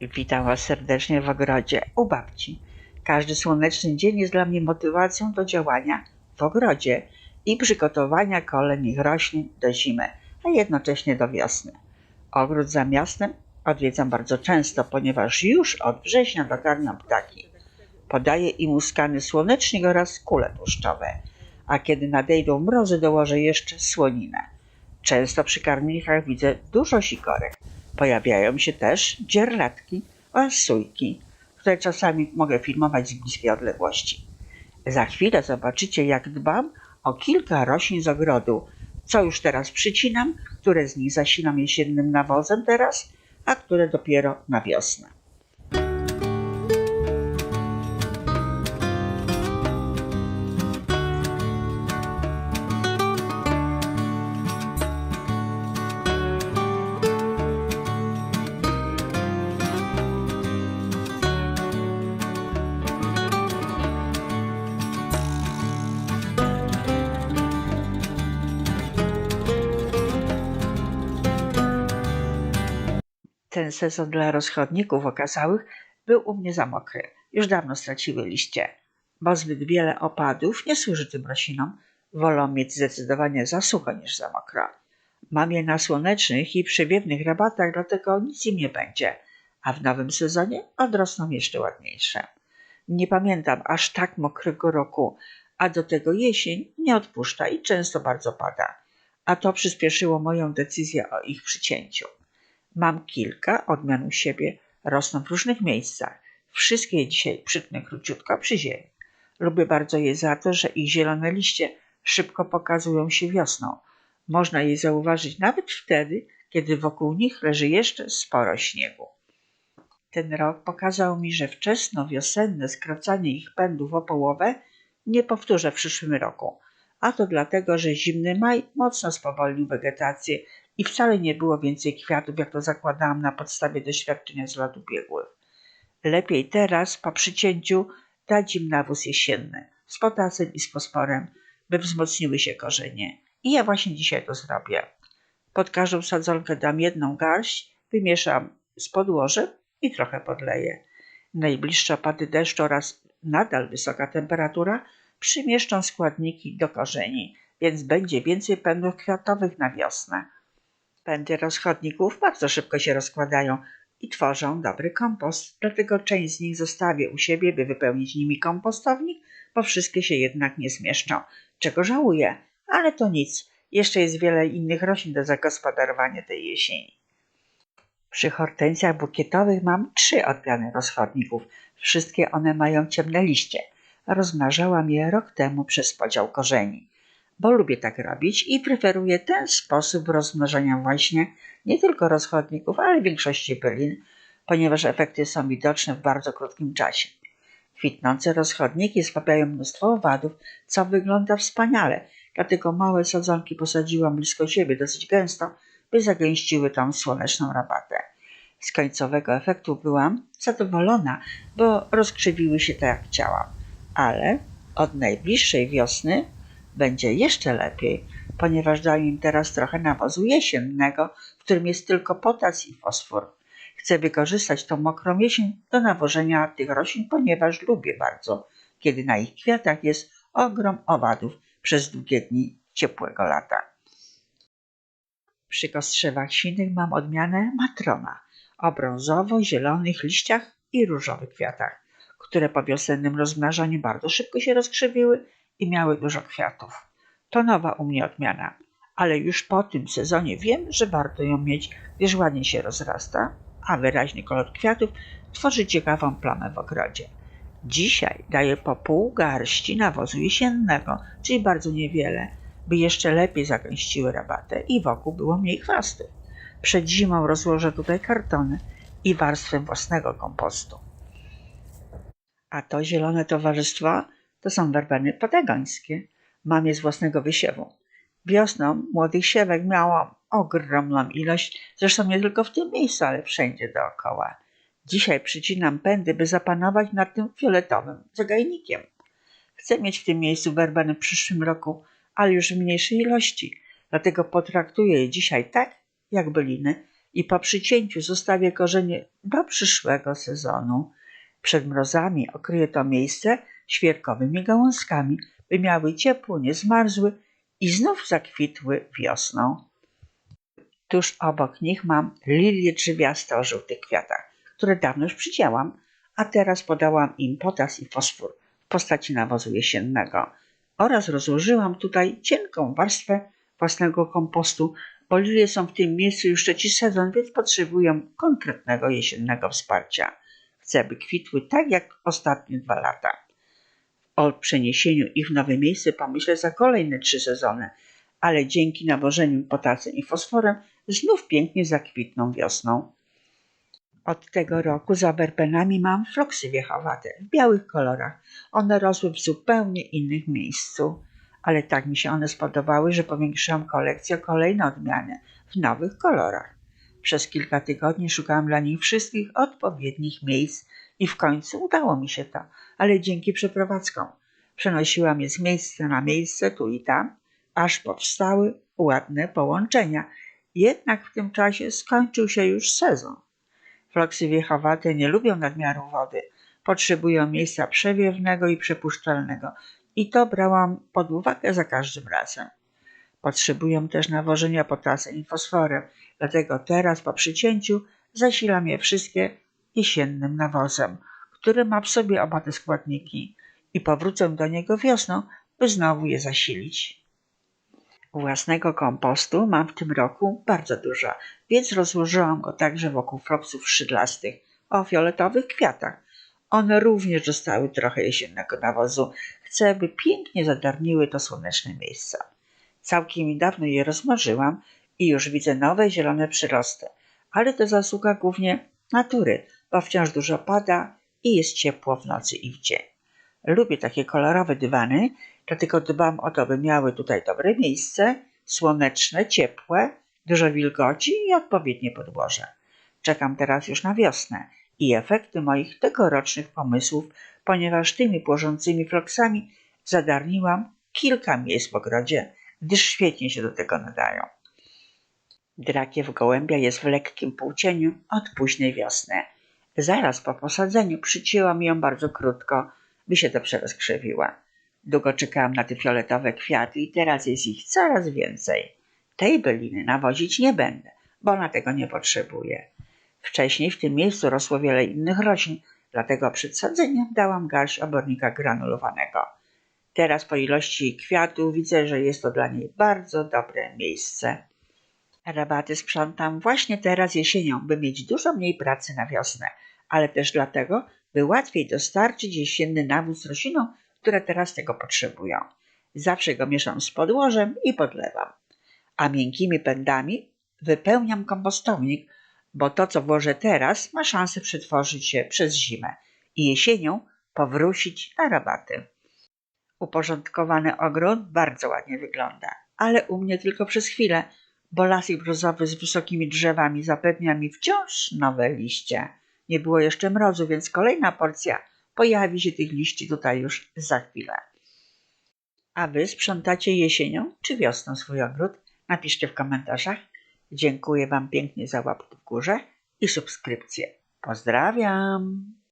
Witam Was serdecznie w ogrodzie u babci. Każdy słoneczny dzień jest dla mnie motywacją do działania w ogrodzie i przygotowania kolejnych roślin do zimy, a jednocześnie do wiosny. Ogród za miastem odwiedzam bardzo często, ponieważ już od września dogarniam ptaki. Podaję im uskany słonecznik oraz kule tłuszczowe, a kiedy nadejdą mrozy dołożę jeszcze słoninę. Często przy karmnikach widzę dużo sikorek. Pojawiają się też dzierlatki oraz sójki, które czasami mogę filmować z bliskiej odległości. Za chwilę zobaczycie, jak dbam o kilka roślin z ogrodu, co już teraz przycinam, które z nich zasilam jesiennym nawozem teraz, a które dopiero na wiosnę. Ten sezon dla rozchodników okazałych był u mnie za mokry. Już dawno straciły liście, bo zbyt wiele opadów nie służy tym roślinom. Wolą mieć zdecydowanie za sucho niż za mokro. Mam je na słonecznych i przewiewnych rabatach, dlatego nic im nie będzie, a w nowym sezonie odrosną jeszcze ładniejsze. Nie pamiętam aż tak mokrego roku, a do tego jesień nie odpuszcza i często bardzo pada, a to przyspieszyło moją decyzję o ich przycięciu. Mam kilka odmian u siebie, rosną w różnych miejscach. Wszystkie dzisiaj przytnę króciutko przy ziemi. Lubię bardzo je za to, że ich zielone liście szybko pokazują się wiosną. Można je zauważyć nawet wtedy, kiedy wokół nich leży jeszcze sporo śniegu. Ten rok pokazał mi, że wczesno-wiosenne skracanie ich pędów o połowę nie powtórzę w przyszłym roku. A to dlatego, że zimny maj mocno spowolnił wegetację i wcale nie było więcej kwiatów, jak to zakładałam na podstawie doświadczenia z lat ubiegłych. Lepiej teraz, po przycięciu, dać im nawóz jesienny z potasem i z fosforem, by wzmocniły się korzenie. I ja właśnie dzisiaj to zrobię. Pod każdą sadzonkę dam jedną garść, wymieszam z podłożem i trochę podleję. Najbliższe opady deszczu oraz nadal wysoka temperatura przymieszczą składniki do korzeni, więc będzie więcej pędów kwiatowych na wiosnę. Pędy rozchodników bardzo szybko się rozkładają i tworzą dobry kompost, dlatego część z nich zostawię u siebie, by wypełnić nimi kompostownik, bo wszystkie się jednak nie zmieszczą, czego żałuję, ale to nic. Jeszcze jest wiele innych roślin do zagospodarowania tej jesieni. Przy hortensjach bukietowych mam trzy odmiany rozchodników. Wszystkie one mają ciemne liście. Rozmnażałam je rok temu przez podział korzeni bo lubię tak robić i preferuję ten sposób rozmnożenia właśnie nie tylko rozchodników, ale większości bylin, ponieważ efekty są widoczne w bardzo krótkim czasie. Kwitnące rozchodniki zwabiają mnóstwo owadów, co wygląda wspaniale, dlatego małe sadzonki posadziłam blisko siebie dosyć gęsto, by zagęściły tą słoneczną rabatę. Z końcowego efektu byłam zadowolona, bo rozkrzywiły się tak jak chciałam, ale od najbliższej wiosny będzie jeszcze lepiej, ponieważ daję im teraz trochę nawozu jesiennego, w którym jest tylko potas i fosfor. Chcę wykorzystać tą mokrą jesień do nawożenia tych roślin, ponieważ lubię bardzo, kiedy na ich kwiatach jest ogrom owadów przez długie dni ciepłego lata. Przy kostrzewach sinych mam odmianę matrona o brązowo-zielonych liściach i różowych kwiatach, które po wiosennym rozmnażaniu bardzo szybko się rozkrzywiły i miały dużo kwiatów. To nowa u mnie odmiana, ale już po tym sezonie wiem, że warto ją mieć, gdyż ładnie się rozrasta, a wyraźny kolor kwiatów tworzy ciekawą plamę w ogrodzie. Dzisiaj daję po pół garści nawozu jesiennego, czyli bardzo niewiele, by jeszcze lepiej zagęściły rabatę i wokół było mniej chwastów. Przed zimą rozłożę tutaj kartony i warstwę własnego kompostu. A to zielone towarzystwo to są werbeny patagońskie. Mam je z własnego wysiewu. Wiosną młodych siewek miałam ogromną ilość, zresztą nie tylko w tym miejscu, ale wszędzie dookoła. Dzisiaj przycinam pędy, by zapanować nad tym fioletowym zagajnikiem. Chcę mieć w tym miejscu werbeny w przyszłym roku, ale już w mniejszej ilości, dlatego potraktuję je dzisiaj tak, jak byliny i po przycięciu zostawię korzenie do przyszłego sezonu. Przed mrozami okryję to miejsce świerkowymi gałązkami, by miały ciepło, nie zmarzły i znów zakwitły wiosną. Tuż obok nich mam lilie drzewiaste o żółtych kwiatach, które dawno już przycięłam, a teraz podałam im potas i fosfor w postaci nawozu jesiennego oraz rozłożyłam tutaj cienką warstwę własnego kompostu, bo lilie są w tym miejscu już trzeci sezon, więc potrzebują konkretnego jesiennego wsparcia. Chcę, by kwitły tak jak ostatnie dwa lata. O przeniesieniu ich w nowe miejsce pomyślę za kolejne trzy sezony, ale dzięki nawożeniu potasem i fosforem znów pięknie zakwitną wiosną. Od tego roku za werbenami mam floksy wiechowate w białych kolorach. One rosły w zupełnie innych miejscu, ale tak mi się one spodobały, że powiększyłam kolekcję o kolejne odmiany w nowych kolorach. Przez kilka tygodni szukałam dla nich wszystkich odpowiednich miejsc i w końcu udało mi się to, ale dzięki przeprowadzkom. Przenosiłam je z miejsca na miejsce tu i tam, aż powstały ładne połączenia. Jednak w tym czasie skończył się już sezon. Floksy wiechowate nie lubią nadmiaru wody. Potrzebują miejsca przewiewnego i przepuszczalnego. I to brałam pod uwagę za każdym razem. Potrzebują też nawożenia potasem i fosforem, dlatego teraz po przycięciu zasilam je wszystkie jesiennym nawozem, który ma w sobie oba te składniki i powrócę do niego wiosną, by znowu je zasilić. Własnego kompostu mam w tym roku bardzo dużo, więc rozłożyłam go także wokół flopsów szydlastych o fioletowych kwiatach. One również dostały trochę jesiennego nawozu. Chcę, by pięknie zadarniły to słoneczne miejsce. Całkiem niedawno je rozmarzyłam i już widzę nowe zielone przyrosty, ale to zasługa głównie natury, bo wciąż dużo pada i jest ciepło w nocy i w dzień. Lubię takie kolorowe dywany, dlatego dbam o to, by miały tutaj dobre miejsce, słoneczne, ciepłe, dużo wilgoci i odpowiednie podłoże. Czekam teraz już na wiosnę i efekty moich tegorocznych pomysłów, ponieważ tymi płożącymi floksami zadarniłam kilka miejsc w ogrodzie, gdyż świetnie się do tego nadają. Drakiew gołębia jest w lekkim półcieniu od późnej wiosny. Zaraz po posadzeniu przycięłam ją bardzo krótko, by się dobrze rozkrzewiła. Długo czekałam na te fioletowe kwiaty i teraz jest ich coraz więcej. Tej byliny nawozić nie będę, bo ona tego nie potrzebuje. Wcześniej w tym miejscu rosło wiele innych roślin, dlatego przed sadzeniem dałam garść obornika granulowanego. Teraz po ilości kwiatów widzę, że jest to dla niej bardzo dobre miejsce. Rabaty sprzątam właśnie teraz jesienią, by mieć dużo mniej pracy na wiosnę, ale też dlatego, by łatwiej dostarczyć jesienny nawóz roślinom, które teraz tego potrzebują. Zawsze go mieszam z podłożem i podlewam. A miękkimi pędami wypełniam kompostownik, bo to, co włożę teraz, ma szansę przetworzyć się przez zimę i jesienią powrócić na rabaty. Uporządkowany ogród bardzo ładnie wygląda, ale u mnie tylko przez chwilę, bo lasik brzozowy z wysokimi drzewami zapewnia mi wciąż nowe liście. Nie było jeszcze mrozu, więc kolejna porcja pojawi się tych liści tutaj już za chwilę. A wy sprzątacie jesienią czy wiosną swój ogród? Napiszcie w komentarzach. Dziękuję Wam pięknie za łapkę w górze i subskrypcję. Pozdrawiam!